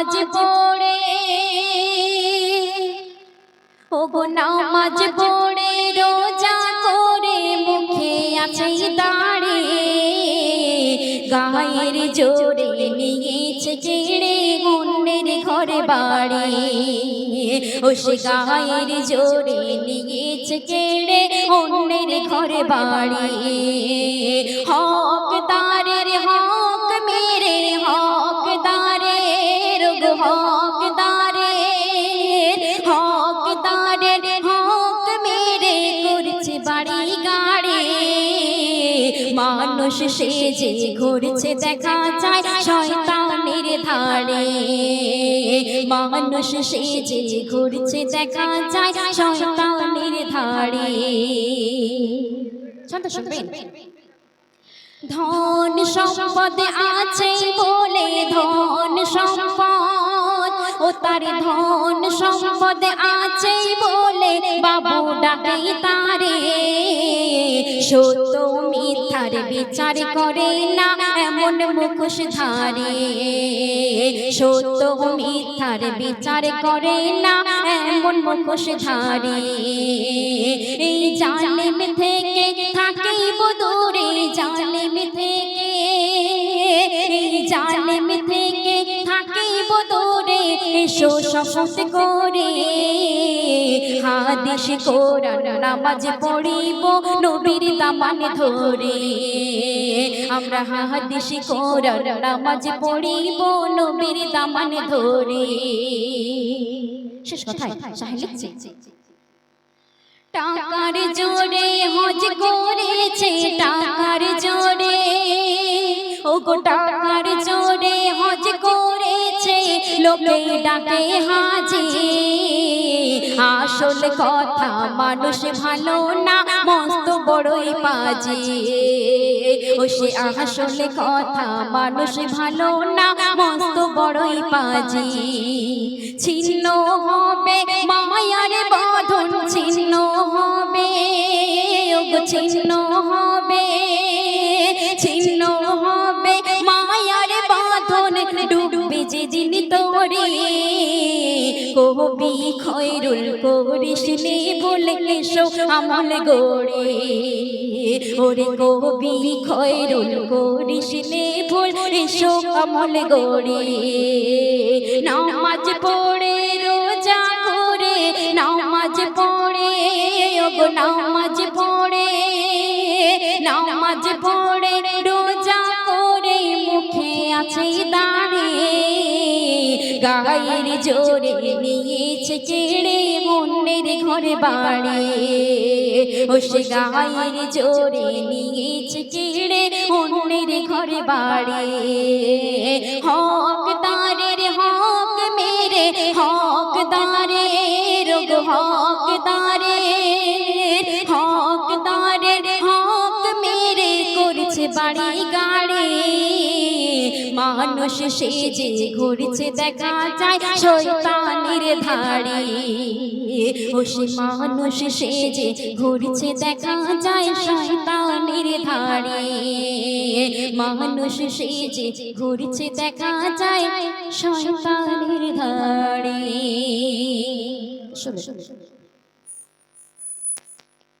নামাজ পড়ে। ও গো নামাজ পড়ে, রোজা করে মুখে আছে দাঁড়ে। গায়ের জোরে নিয়েছে কেড়ে অন্যের ঘরে বাড়ি। ও সে গায়ের জোরে নিয়েছে কেড়ে অন্যের ঘরে বাড়ি। হক তারের মানুষ সেজে ঘুরছে দেখা যায় শয়তানের ধারে। মানুষ সেজে ঘুরছে দেখা যায় শয়তানের ধারে। ধন সম্পদ আছে বলে ধন সম্পদ ও তার ধন সম্পদ আছে বলে বাবু ডাকে তারে। সত্য মিথ্যার বিচার করে না এমন মুখোশ ধারে। সত্য মিথ্যার বিচার করে না এমন মুখোশ ধারে। এই জালেম থেকে থাকিব দূরে, জালেম থেকে। জালেম থেকে থাকিব দূরে, এসো শপথ করে। হাদিস কোরআন নামাজ পড়িব নবীর দামান ধরে। আমরা হাদিস কোরআন নামাজ পড়িব নবীর দামান ধরে। শেষ টাকার জোরে হজ করেছে, টাকার জোরে। ও গো টাকার জোরে হজ করেছে, লোকে ডাকে হাজি। আসল কথা মানুষ ভালো না, মস্ত বড়ই পাজি ও সে আসল কথা মানুষ ভালো না, মস্ত বড়ই পাজি ছিন্ন হবে মায়ার কবি খৈরুল করিস নে বলে এসো আমল গোড়ে। ওরে কবি খৈরুল করিস নে ভুল এসো আমল গোড়ে। নামাজ পড়ে, রোজা করে, নামাজ পড়ে নামাজ পড়ে। নামাজ পড়ে গায়ের জোরে নিয়েছে কেড়ে মনের ঘরে বাড়ি। ও সে গায়ের জোরে নিয়েছে কেড়ে মনের ঘরে বাড়ি। হক তারের হক মেরে হক দারের গো হক দারের হক দারের হক মেরে করছে বাড়ি গাড়ি। মানুষ সেজে ঘুরছে দেখা যায় শৈতানের ধারে। ও সে মানুষ সেজে ঘুরছে দেখা যায় শৈতানের ধারে। মানুষ সেজে ঘুরছে দেখা যায় শৈতানের ধারে। শোনো।